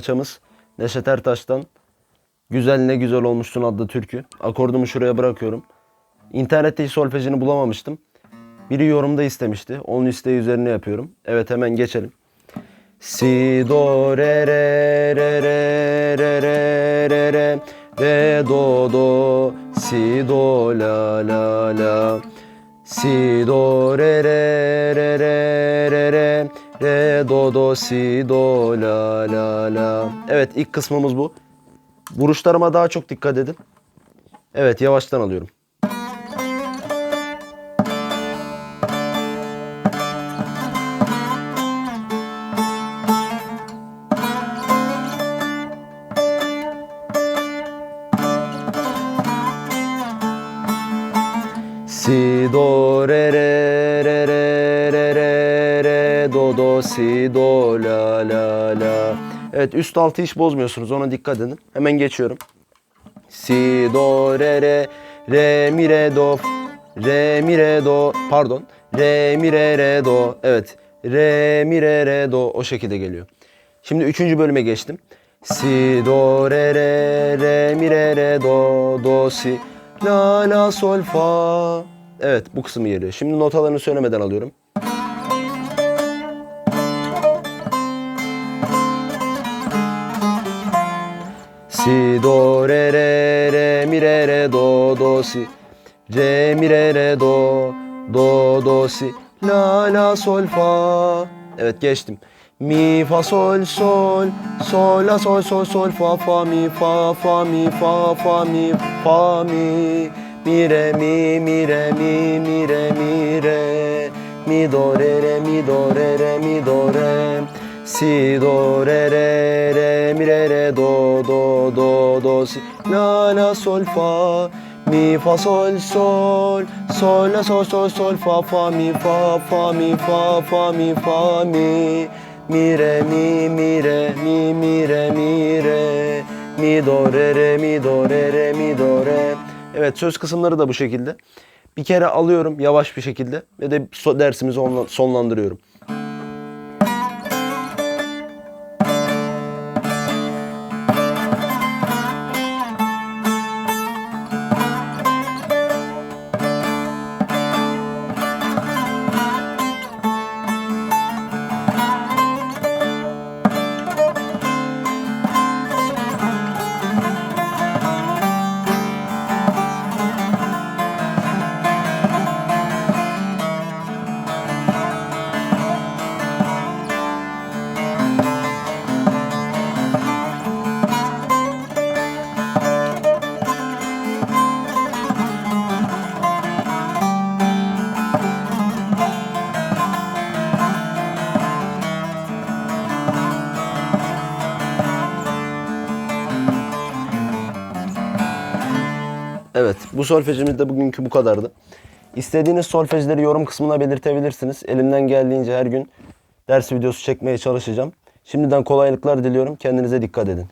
parçamız Neşet Ertaş'tan Güzel Ne Güzel Olmuşsun adlı türkü. Akordumu şuraya bırakıyorum. İnternette hiç solfejini bulamamıştım. Biri yorumda istemişti. Onun isteği üzerine yapıyorum. Evet hemen geçelim. Si do re re re re re re re re re do do si do la la la si do re re re re re re re do do si do la la la Evet ilk kısmımız bu. Vuruşlarıma daha çok dikkat edin. Evet yavaştan alıyorum. Si do re re do si do la la la. Evet üst altı hiç bozmuyorsunuz ona dikkat edin. Hemen geçiyorum. Si do re re re mi re do re mi re do pardon re mi re re do evet re mi re re do o şekilde geliyor. Şimdi üçüncü bölüme geçtim. Si do re re re mi re re do do si la la sol fa. Evet bu kısmı geliyor. Şimdi notalarını söylemeden alıyorum. Si do re re re mi re re do do si re mi re re do do do si la la sol fa. Evet geçtim. Mi fa sol sol. Sol la sol sol sol fa fa mi fa fa mi fa fa mi fa mi. Mi re mi mi re mi mi re mi re. Mi do re re mi do re re mi do re si do re re re mi re re do do do do si. La la sol fa mi fa sol sol. Sol la sol sol sol fa fa mi fa fa mi fa fa mi fa mi. Mi re mi mi re mi mi re mi re. Mi do re re mi do re re mi do re. Evet söz kısımları da bu şekilde. Bir kere alıyorum yavaş bir şekilde ve de dersimizi onla- sonlandırıyorum. Evet, bu solfejimiz de bugünkü bu kadardı. İstediğiniz solfejleri yorum kısmına belirtebilirsiniz. Elimden geldiğince her gün ders videosu çekmeye çalışacağım. Şimdiden kolaylıklar diliyorum. Kendinize dikkat edin.